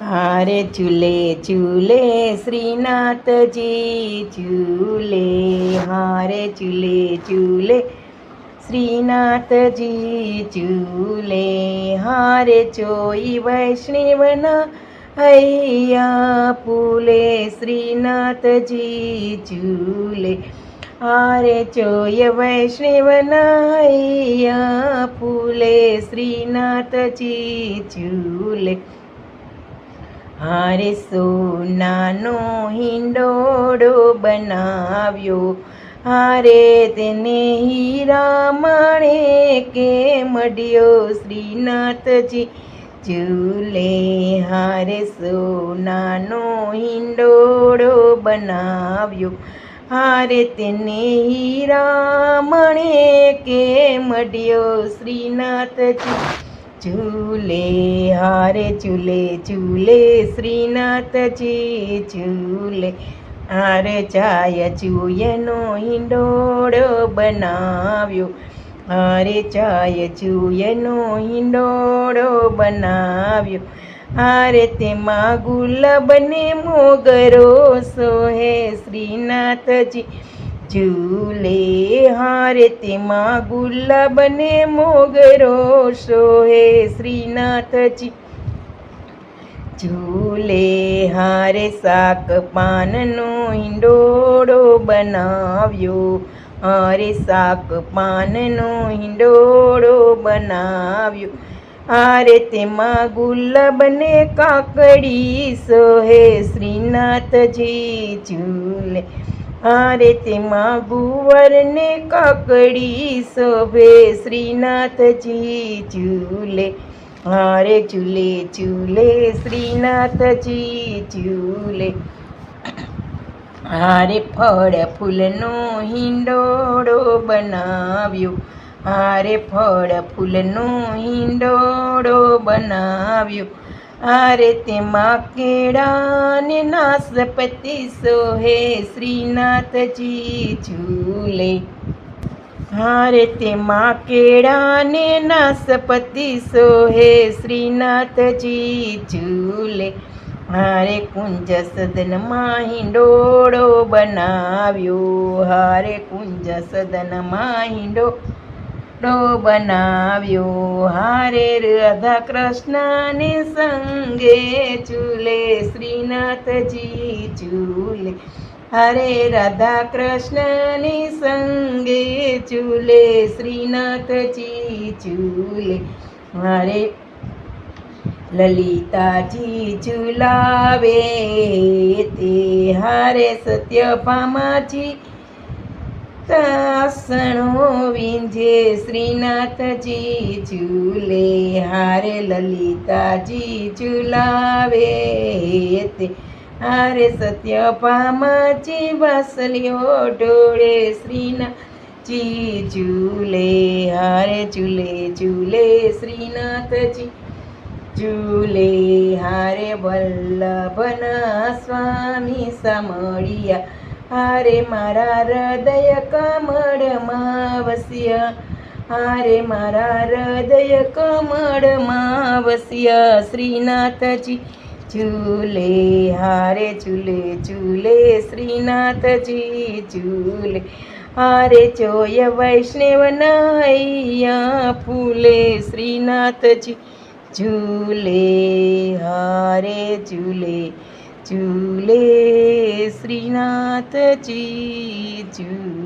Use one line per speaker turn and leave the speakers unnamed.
હારે ઝૂલે ઝૂલે શ્રીનાથજી, ઝૂલે, હારે ઝૂલે ઝૂલે શ્રીનાથજી, ઝૂલે, હારે ચોઈ વૈષ્ણવના હૈયા પુલે શ્રીનાથજી, ઝૂલે, હારે ચોય વૈષ્ણવના હૈયા પુલે શ્રીનાથજી, ઝૂલે હારે સોનાનો હિંડોળો બનાવ્યો. હારે તેને હીરા માણે કે મળ્યો શ્રીનાથજી ચૂલે હારે સોનાનો હિંડોળો બનાવ્યો. હારે તેને હીરા મણે કે મળ્યો શ્રીનાથજી ઝૂલે હારે ચૂલે ઝૂલે શ્રીનાથજી ઝૂલે હારે ચાય ચૂયનો હિંડોળો બનાવ્યો. હારે ચાય ચૂયનો હિંડોળો બનાવ્યો. હારે તેમાં ગુલાબને મોગરો સોહે શ્રીનાથજી હારે તેમાં ગુલાબને મોગરો સોહે શ્રીનાથજી. ઝૂલે હારે શાક પાનનો હિંડોળો બનાવ્યો. હારે શાક પાનનો હિંડોળો બનાવ્યો. હારે તેમાં ગુલાબને કાકડી સોહે શ્રીનાથજી ઝૂલે હારે તેમાં ગુવરને કાકડી શોભે શ્રીનાથજી ઝૂલે. હારે ઝૂલે ઝૂલે, શ્રીનાથજી ઝૂલે. હારે ફળ ફૂલનો હિંડોળો બનાવ્યો. હારે ફળ ફૂલનો હિંડોળો બનાવ્યો. હારે તેમાં કેળાને નાસપતિ સોહે શ્રીનાથજી ઝૂલે. હારે તેમાં કેળાને નાસપતિ સોહે શ્રીનાથજી ઝૂલે. હારે કુંજ સદનમાં હિંડોળો બનાવ્યો. હારે કુંજ સદનમાં હિંડો ડો બનાવ્યો. હારે રાધા કૃષ્ણને સંગે ચૂલે, શ્રીનાથજી ચૂલે. હરે રાધા કૃષ્ણને સંગે ચૂલે, શ્રીનાથજી ચૂલે. હરે લલિતાજી ચૂલાવે તે. હારે સત્યભામાજી તાસણો વિંજે શ્રીનાથજી ઝૂલે હારે લલિતાજી ઝૂલાવે તે. હારે સત્ય પામાજી વાસલ્યો ઢોળે શ્રીનાથજી ઝૂલે, હારે ઝૂલે ઝૂલે શ્રીનાથજી ઝૂલે. હારે વલ્લભના સ્વામી સામળિયા હારે મારા હૃદય કમળમાં વસ્યા. હારે મારા હૃદય કમળમાં વસ્યા. શ્રીનાથજી, ઝૂલે. હારે ઝૂલે ઝૂલે. શ્રીનાથજી, ઝૂલે. હારે જોય વૈષ્ણવ નૈયા ફૂલે. શ્રીનાથજી, ઝૂલે. હારે ઝૂલે ઝૂલે. શ્રીનાથજી ઝૂલે